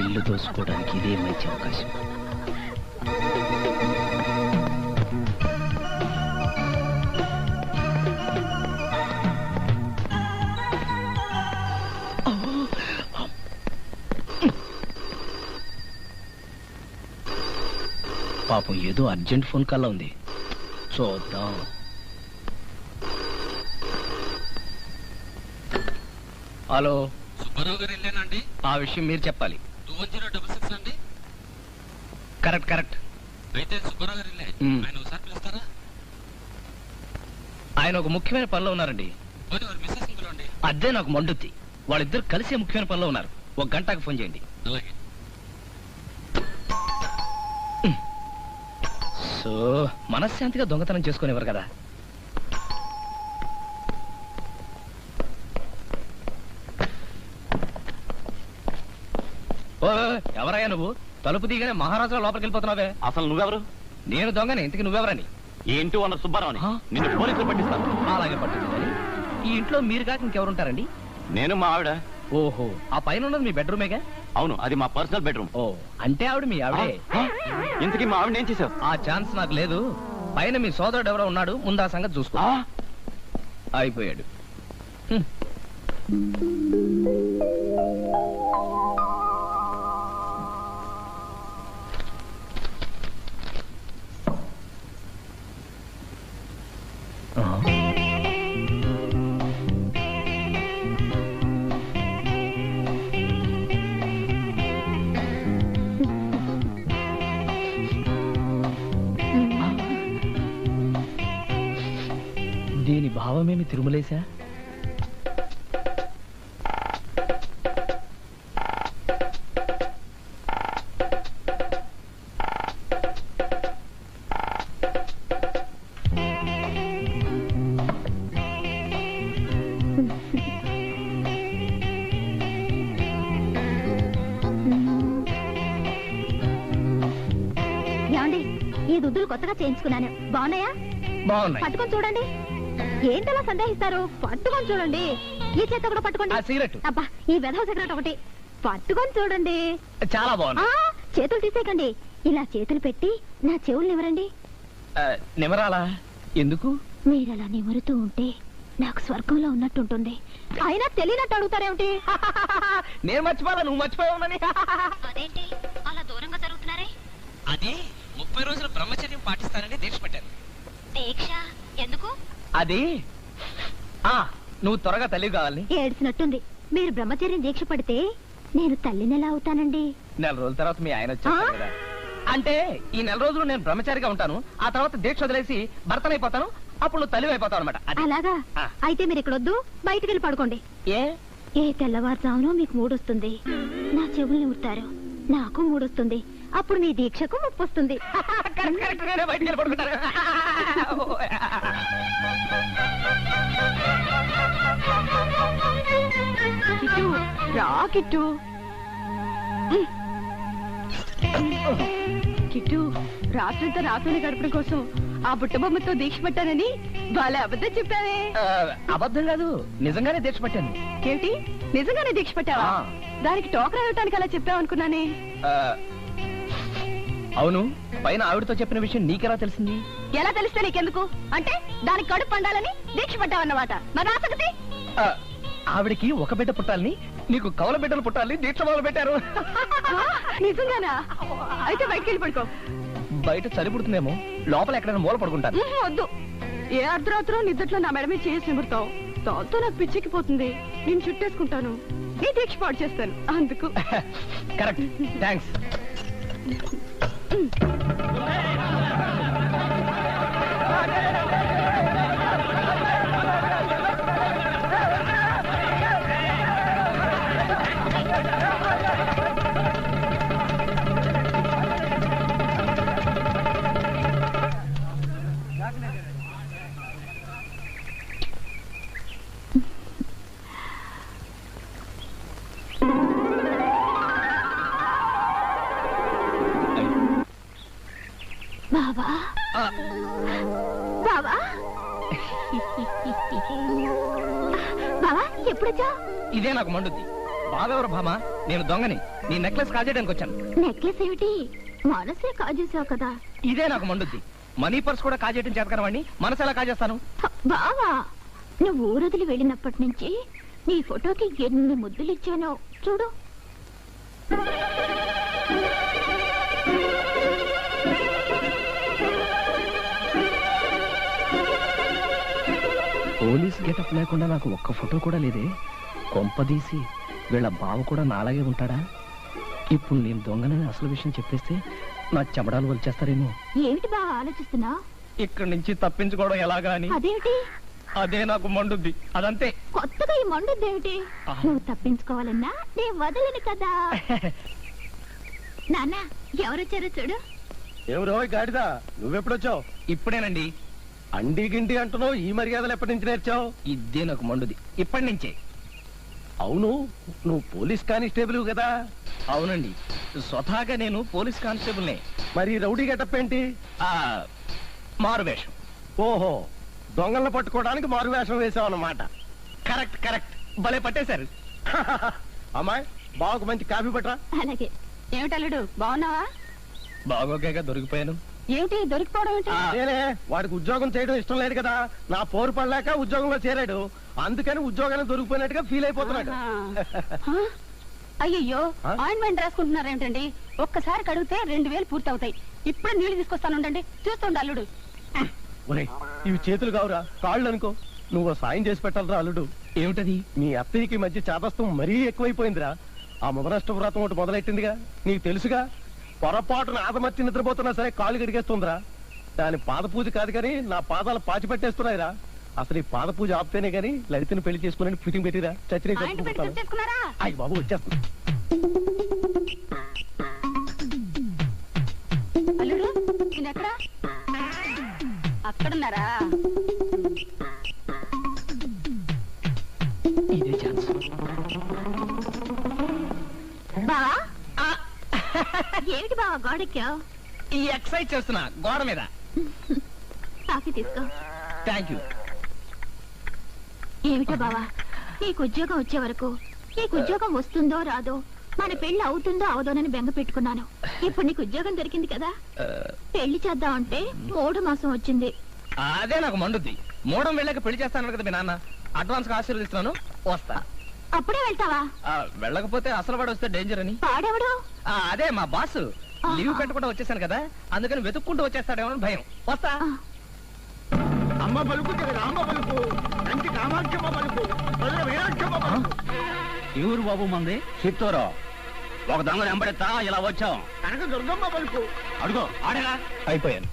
ఇల్లు దోసుకోవడానికి ఇదే మంచి అవకాశం. పాపం ఏదో అర్జెంట్ ఫోన్ కాల్ ఉంది. చూద్దాం. హలో. సుబ్బారావు గారు వెళ్ళానండి ఆ విషయం మీరు చెప్పాలి. Two one zero double six అండి? Correct correct. అయితే సుబ్బారావు గారు వెళ్ళే. ఆయన ఒకసారి పిలుస్తారా? ఆయన ఒక ముఖ్యమైన పనిలో ఉన్నారండి. పోనీ వారి మిస్సెస్ పిలవండి అదే నాకు మండుద్ది. వాళ్ళిద్దరు కలిసే ముఖ్యమైన పనిలో ఉన్నారు. ఒక గంటకు ఫోన్ చేయండి. అలాగే. సో మనశ్శాంతిగా దొంగతనం చేసుకునేవారు కదా. ఎవరయ్యా నువ్వు? తలుపు దిగానే మహారాజులో లోపలికి వెళ్ళిపోతున్నావే. అసలు నువ్వెవరు? నేను దొంగని ఇంతకి నువ్వెవరని? ఏంటి అన్న సుబ్బారావుని? నిన్ను పోలీసులు పట్టిస్తాను అలాగే పట్టుకుంది ఈ ఇంట్లో మీరు కాక ఇంకెవరుంటారండి? నేను మా ఆవిడ. ఓహో ఆ పైన ఉన్నది మీ బెడ్రూమేగా? అవును అది మా పర్సనల్ బెడ్రూమ్. ఓ అంటే ఆవిడ మీ ఆవిడే? ఇంతకీ మా ఆవిడ ఏం చేసావు ఆ ఛాన్స్ నాకు లేదు. పైన మీ సోదరుడు ఎవరో ఉన్నాడు. ముందు ఆ సంగతి చూసుకో? అయిపోయాడు. దీని భావమేమి తిరుమలేశా? ఈ దుద్దులు కొత్తగా చేయించుకున్నాను. బాగున్నాయా? బాగున్నాయి. పట్టుకొని చూడండి. ఏంటలా సందేహిస్తారు? పట్టుకొని చూడండి. ఈ చేత కూడా పట్టుకోండి. ఆ సిగరెట్. అబ్బా ఈ వెధవ సిగరెట్ ఒకటి. పట్టుకొని చూడండి. చాలా ఆ బాగుంది చేతులు తీసేయకండి. ఇలా చేతులు పెట్టి నా చెవులు నివరండి ఆ, నిమరాలా? ఎందుకు? మీరు అలా నిమురుతూ ఉంటే నాకు స్వర్గంలో ఉన్నట్టుంటుంది. అయినా తెలియనట్టు అడుగుతారేమిటి? నేను మర్చిపోదా నువ్వు మర్చిపోయావునని అదేంటి? అలా దూరంగా జరుగుతున్నారే? అది ముప్పై రోజులు బ్రహ్మచర్యం పాటిస్తానని దీక్ష పెట్టాను. దీక్ష? ఎందుకు? అది? ఆ నువ్వు త్వరగా తల్లి కావాలని. ఏడ్చినట్టుంది. మీరు బ్రహ్మచర్యం దీక్ష పడితే నేను తల్లిని ఎలా అవుతానండి? నెల రోజుల తర్వాత మీ ఆయన వచ్చారు? కదా. అంటే ఈ నెల రోజులు నేను బ్రహ్మచారిగా ఉంటాను ఆ తర్వాత దీక్ష వదిలేసి భర్తనైపోతాను అప్పుడు నువ్వు తల్లి అయిపోతావు అనమాట అలాగా. అయితే మీరు ఇక్కడ వద్దు బయటికి వెళ్ళి పడుకోండి. ఏ? ఏ తెల్లవారుజామునో మీకు మూడొస్తుంది. నా చెవుల్ని ఉడతారు నాకు మూడొస్తుంది. అప్పుడు మీ దీక్షకు ముప్పు వస్తుంది కిట్టు. కిట్టు రాత్రంతా రాత్రులు గడపడం కోసం ఆ బుట్టబొమ్మతో దీక్ష పట్టానని వాళ్ళ అబద్ధం చెప్పావే. అబద్ధం కాదు నిజంగానే దీక్ష పట్టాను. ఏంటి? నిజంగానే దీక్ష పట్టావా. దానికి టోకరా ఇవ్వటానికి అలా చెప్పావు అనుకున్నానే అవును పైన ఆవిడతో చెప్పిన విషయం నీకెలా తెలిసింది? ఎలా తెలిస్తే నీకెందుకు? అంటే దానికి కడుపు పండాలని దీక్ష పట్టావన్నమాట మరి ఆ సంగతి ఆ, ఆవిడకి ఒక బిడ్డ పుట్టాలని నీకు కవల బిడ్డలు పుట్టాలని దీక్ష మొదలు పెట్టారు. నిజంగానా? అయితే బయటికి వెళ్ళి పడుకో. బయట చలి పుడుతుందేమో లోపల ఎక్కడైనా మూల పడుకుంటాను వద్దు. ఏ అర్ధరాత్రం నిద్దట్లో నా మెడమే చేసి నిమురుతావు దాంతో నాకు పిచ్చెక్కిపోతుంది. నేను చుట్టేసుకుంటాను. నీ దీక్ష పాడు చేస్తాను. అందుకు. కరెక్ట్ థ్యాంక్స్ బాబా బాబా బావా? ఎప్పుడొచ్చా ఇదే నాకు మండుద్ది. బావెవరు భామ నేను దొంగని. నీ నెక్లెస్ కాజేయడానికి వచ్చాను. నెక్లెస్ ఏమిటి? మనసే కాజేసావు కదా. ఇదే నాకు మండుద్ది. మనీ పర్స్ కూడా కాజేయటం చేతకరవాణ్ణి మనసు ఎలా కాజేస్తాను? బావా నువ్వు ఊరదిలి వెళ్ళినప్పటి నుంచి నీ ఫోటోకి ఎన్ని ముద్దులు ఇచ్చానో చూడు. పోలీస్ గెటప్ లేకుండా నాకు ఒక్క ఫోటో కూడా లేదే. కొంపదీసి వీళ్ళ బావ కూడా నాలాగే ఉంటాడా? ఇప్పుడు నేను దొంగనని అసలు విషయం చెప్పేస్తే నా చెమడాలు వచ్చేస్తారేమో ఏమిటి బావా ఆలోచిస్తున్నా? ఇక్కడి నుంచి తప్పించుకోవడం ఎలాగా అని? అదేమిటి? అదే నాకు మండుద్ది. అదంతే. కొత్తగా ఈ మండుద్దేమిటి ఆహా. నువ్వు తప్పించుకోవాలన్నా నేను వదలను కదా. నాన్న ఎవరొచ్చారో చూడు. ఎవరో గాడిదా? నువ్వెప్పుడొచ్చావు? ఇప్పుడేనండి. అండి గిండి అంటున్నావు ఈ మర్యాదలు ఎప్పటి నుంచి నేర్చావు? ఇదే నాకు మండుది. ఇప్పటి నుంచే. అవును నువ్వు పోలీస్ కానిస్టేబుల్ కదా. అవునండి. స్వతహాగా నేను పోలీస్ కానిస్టేబుల్నే. మరి రౌడీ గెటప్ ఏంటి? ఆ, మారు వేషం ఓహో దొంగలను పట్టుకోవడానికి మారు వేషం వేసావు అన్నమాట కరెక్ట్ కరెక్ట్. భలే పట్టేశారు. అమ్మాయి బావకు మంచి కాఫీ పట్టరా. అలాగే. ఏమిటల్లుడు బాగున్నావా? బాగోగా దొరికిపోయాను. ఏమిటి దొరికిపోవడం ఏంటి? వాడికి ఉద్యోగం చేయడం ఇష్టం లేదు కదా. నా పోరు పడలేక ఉద్యోగంలో చేరాడు. అందుకని ఉద్యోగాన్ని దొరికిపోయినట్టుగా ఫీల్ అయిపోతున్నాడు? అయ్యయ్యో? ఆయింట్మెంట్ రాసుకుంటున్నారు ఏంటండి? ఒక్కసారి కడిగితే రెండు వేలు పూర్తి అవుతాయి ఇప్పుడు నీళ్ళు తీసుకొస్తాను ఉండండి. చూస్తుండ అల్లుడు. ఒరేయ్, ఇవి చేతులు కావురా. కాళ్ళు అనుకో నువ్వు సాయం చేసి పెట్టాలరా అల్లుడు. ఏమిటది? మీ అత్తయ్యకి మధ్య చాదస్తం మరీ ఎక్కువైపోయిందిరా. ఆ మొదలష్ట వ్రతం ఒకటి మొదలెట్టిందిగా. నీకు తెలుసుగా? పొరపాటున ఆదమర్చి నిద్రపోతున్నా సరే కాళ్ళు గడిగేస్తుందిరా దాని పాద పూజ కాదు కానీ నా పాదాలు పాచి పెట్టేస్తున్నాయిరా అసలు ఈ పాద పూజ ఆపితేనే కానీ లలితని పెళ్ళి చేసుకుని ఫిటింగ్ పెట్టిరా. చచ్చిన అయ్యి బాబు వచ్చేస్తుంది ఎక్కడ అక్కడున్నారా? ఏమిటి బావా గోడెక్కావు? ఈ ఎక్సైజ్ చేస్తున్నా గోడ మీద. కాఫీ తీసుకో. థ్యాంక్ యూ ఏమిటో బావా? నీకు ఉద్యోగం వచ్చే వరకు నీకు ఉద్యోగం వస్తుందో రాదో మన పెళ్ళి అవుతుందో అవదోనని బెంగ పెట్టుకున్నాను. ఇప్పుడు నీకు ఉద్యోగం దొరికింది కదా? పెళ్ళి చేద్దామంటే మూడు మాసం వచ్చింది. అదే నాకు మండుద్ది. మూడం వెళ్ళాక పెళ్ళి చేస్తాను కదా మీ నాన్న. అడ్వాన్స్గా ఆశీర్వదిస్తున్నాను. వస్తా. అప్పుడే వెళ్తావా? ఆ, వెళ్ళకపోతే అసలు వాడు వస్తే డేంజర్ అని. పాడెవడు ఆ, అదే మా బాస్. లీవ్ పెట్టకుండా వచ్చేసాను కదా అందుకని వెతుక్కుంటూ వచ్చేస్తాడేమో అని భయం. వస్తా. ఆ, అమ్మ పలుకు రామ పలుకు కంటి కామాక్షమ్మ పలుకు ఊరు బాబు మంది? చిత్తూరు. ఒక దొంగను వెంబడెత్తా ఇలా వచ్చాం. కనక దుర్గమ్మ పలుకు అడుగు ఆడగా అయిపోయాను.